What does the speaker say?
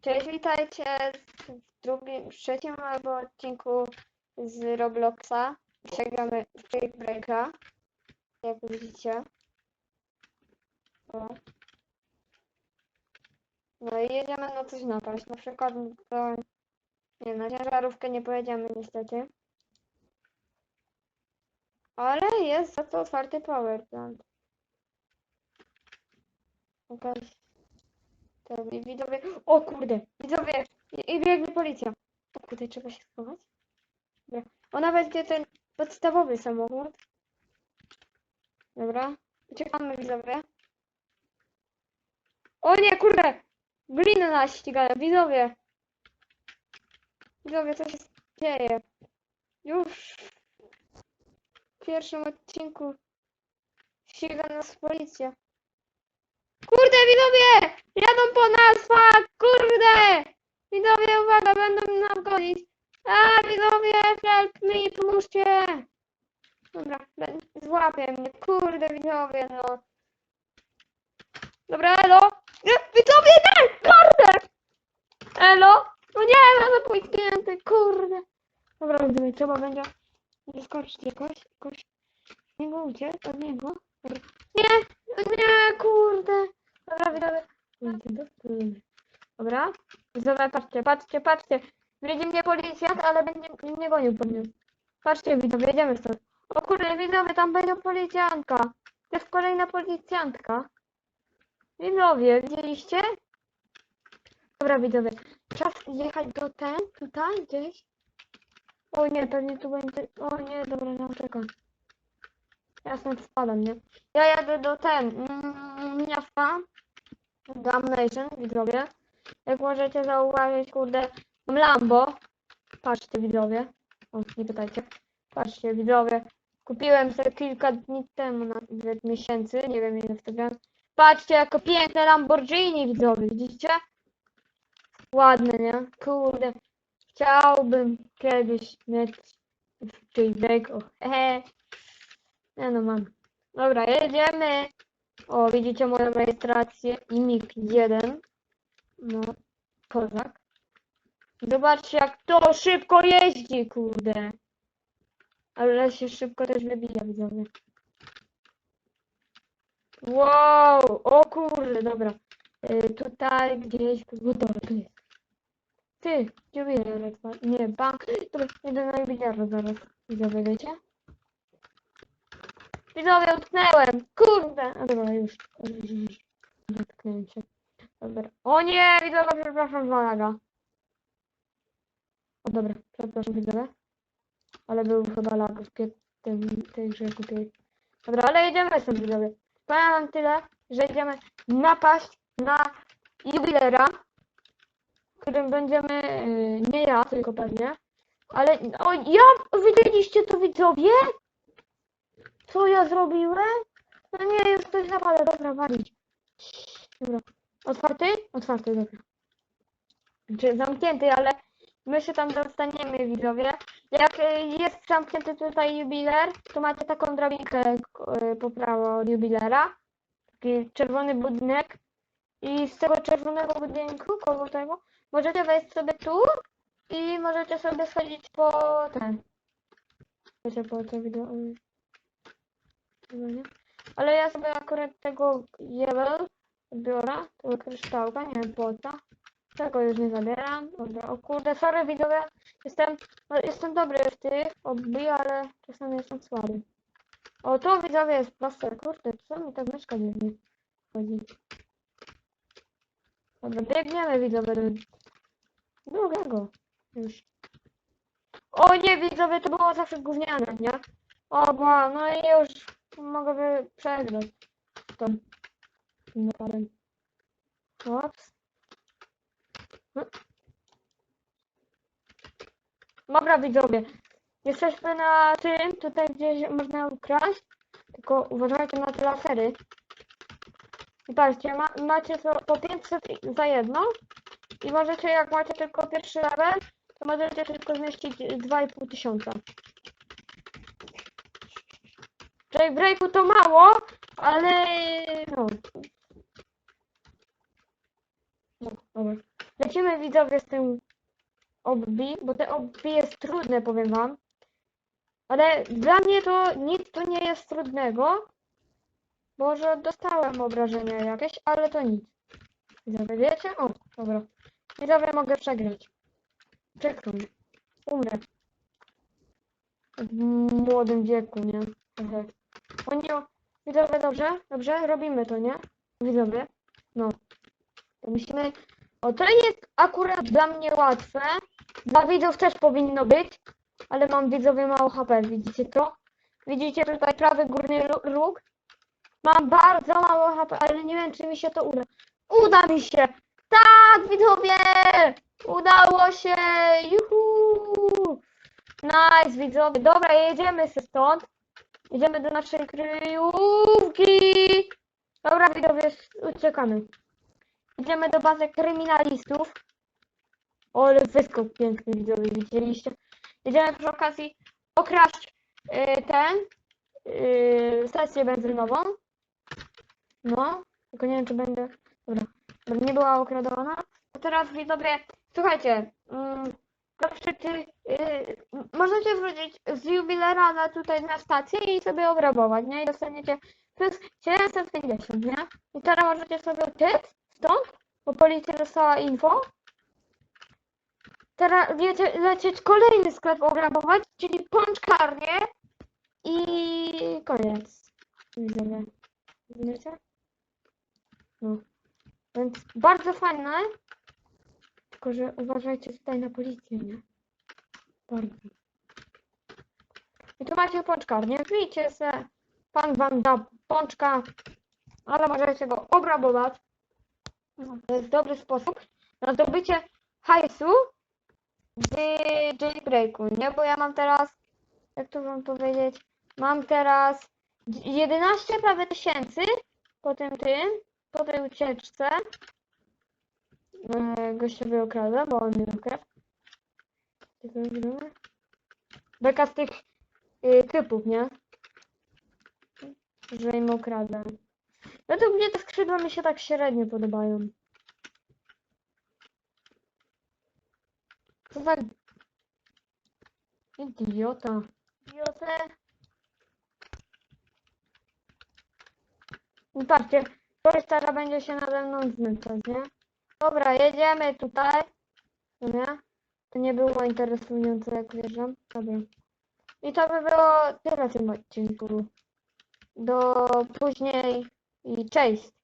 Cześć, witajcie w drugim, trzecim albo odcinku z Robloxa. Dzisiaj gramy w Jailbreaka, jak widzicie. O. No i jedziemy na coś napaść, na przykład do... Nie, na ciężarówkę nie pojedziemy niestety. Ale jest za to otwarty power plant. Jakaś... Widzowie... O kurde, widzowie! I, i biegnie policja. O kurde, trzeba się schować. Dobra. Ona weźmie ten podstawowy samochód. Dobra. Uciekamy widzowie. O nie, kurde! Gliny nas ścigają, widzowie! Widzowie, co się dzieje? Już w pierwszym odcinku ściga nas policja. Kurde, widzowie! Jadą po nas, fuck! Kurde! Widzowie, uwaga, będą nam gonić. A, widzowie, help me, pomóżcie! Dobra, złapię mnie, kurde, widzowie, no. Dobra, elo! Nie, widzowie, nie! Kurde! Elo! No nie, będę policjanty, kurde! Dobra, widzowie, trzeba będzie wyskoczyć jakoś, jakoś. Z niego uciec, od niego. Nie, nie, kurde! Dobra, widzowie. Dobra. Widzowie, patrzcie, patrzcie, patrzcie. Wiedzie mnie policjant, ale będzie mnie gonił po nim. Patrzcie, widzowie, jedziemy stąd. O kurde, widzowie, tam będzie policjantka. Jest kolejna policjantka. Widzowie, widzieliście? Dobra, widzowie. Czas jechać do ten, tutaj, gdzieś. O nie, pewnie tu będzie... O nie, dobra, nie uciekam. Ja stąd spadam, nie? Ja jadę do ten, mm, miasta. Damnation, widzowie. Jak możecie zauważyć, kurde, mam Lambo. Patrzcie, widzowie. O, nie pytajcie. Patrzcie, widzowie. Kupiłem sobie kilka dni temu, nawet miesięcy, nie wiem ile w to grałem. Patrzcie, jako piękne Lamborghini, widzowie, widzicie? Ładne, nie? Kurde. Chciałbym kiedyś mieć jailbreak, o, hehe. Nie no, mam. Dobra, jedziemy. O, widzicie moją rejestrację i MIG 1. No, kozak. Zobaczcie, jak to szybko jeździ, kurde. Ale się szybko też wybija, widzowie. Wow, o kurde, dobra. Y, tutaj gdzieś, gotowe, tu jest. Ty, gdzie? Nie, bank. Dobra, jedę na jubilerze zaraz. Widzowie, wiecie? Widzowie, utknęłem! Kurde! Dobra, już. Dotknąłem się. Dobra. O nie, widzowie, przepraszam, zalaga. O dobra, przepraszam, widzowie. Ale był chyba lag w tym, tej grze kupię. Dobra, ale jedziemy stąd, widzowie. Powiem tyle, że jedziemy napaść na jubilera, którym będziemy, yy, nie ja, tylko pewnie, ale, o, ja, widzieliście to, widzowie? Co ja zrobiłem? No nie, już ktoś napala, dobra, walić. Dobra. Otwarty? Otwarty, dobra. Zamknięty, ale my się tam dostaniemy, widzowie. Jak y, jest zamknięty tutaj jubiler, to macie taką drabinkę y, po prawo od jubilera. Taki czerwony budynek. I z tego czerwonego budynku, koło tego, możecie wejść sobie tu i możecie sobie schodzić po ten. Wiecie, po co wideo. Chyba nie. Ale ja sobie akurat tego jewel biorę, tego kryształka, nie wiem co. Tego już nie zabieram. Dobra, o kurde, sorry widzowie. Jestem, no, jestem dobry w tych obbi, ale czasami jestem słaby. O, tu widzowie jest plaster, kurde, co mi ta myszka dziwnie chodzi. Dobra, biegniemy widzowie do drugiego. Już. O nie, widzowie, to było zawsze gówniane, nie? O, bo, no i już mogę przegrać tą napadem. Ops. No. Dobra, widzowie. Jesteśmy na tym, tutaj gdzieś można ukraść. Tylko uważajcie na te lasery. I patrzcie, ma, macie to po 500 za jedno. I możecie, jak macie tylko pierwszy level, to możecie tylko zmieścić 2,5 tysiąca. Jailbreaku to mało, ale no. No, dobra. Lecimy widzowie z tym obbi, bo te obbi jest trudne, powiem wam. Ale dla mnie to nic tu nie jest trudnego. Może dostałem obrażenia jakieś, ale to nic. Widzowie, wiecie? O, dobra. Widzowie, mogę przegrać. Przegrać. Umrę. W młodym wieku, nie? Trochę. O nie, widzowie, dobrze? Dobrze? Robimy to, nie? Widzowie? No. To musimy... O, to jest akurat dla mnie łatwe. Dla widzów też powinno być. Ale mam widzowie mało HP, widzicie to? Widzicie tutaj prawy górny róg? Mam bardzo mało HP, ale nie wiem, czy mi się to uda. Uda mi się! Tak, widzowie! Udało się! Juhu! Nice, widzowie. Dobra, jedziemy się stąd. Jedziemy do naszej kryjówki. Dobra, widzowie, uciekamy. Idziemy do bazy kryminalistów. O, ale wyskok piękny, widzowie, widzieliście? Jedziemy przy okazji okraść y, ten, y, stację benzynową. No, tylko nie wiem, czy będę, dobra, nie była okradowana. A teraz widzowie, słuchajcie, mm, proszę, czy, y, m- możecie wrócić z jubilera na tutaj na stację i sobie obrabować, nie? I dostaniecie plus 750, nie? I teraz możecie sobie uciec stąd, bo policja dostała info. Teraz wiecie, lecieć kolejny sklep obrabować, czyli pączkarnię i koniec. Widzicie? No. Więc bardzo fajne. Tylko, że uważajcie tutaj na policję, nie? Bardzo. I tu macie pączkarnię. Wbijcie se. Pan wam da pączka, ale możecie go obrabować. No, to jest dobry sposób na zdobycie hajsu w jailbreaku, nie? Bo ja mam teraz, jak to wam powiedzieć, mam teraz 11 prawie tysięcy po tym tym, po tej ucieczce. E, Gościowie okradł, bo on ukradł. Tylko widzimy. Beka z tych y, typów, nie? Że im okradam. Według mnie te skrzydła mi się tak średnio podobają. Co za... Idiota. Idiotę. I patrzcie, ktoś teraz będzie się nade mną znęcać, nie? Dobra, jedziemy tutaj. Nie? To nie było interesujące, jak wierzę. Dobra. I to by było tyle w tym odcinku. Do później i cześć.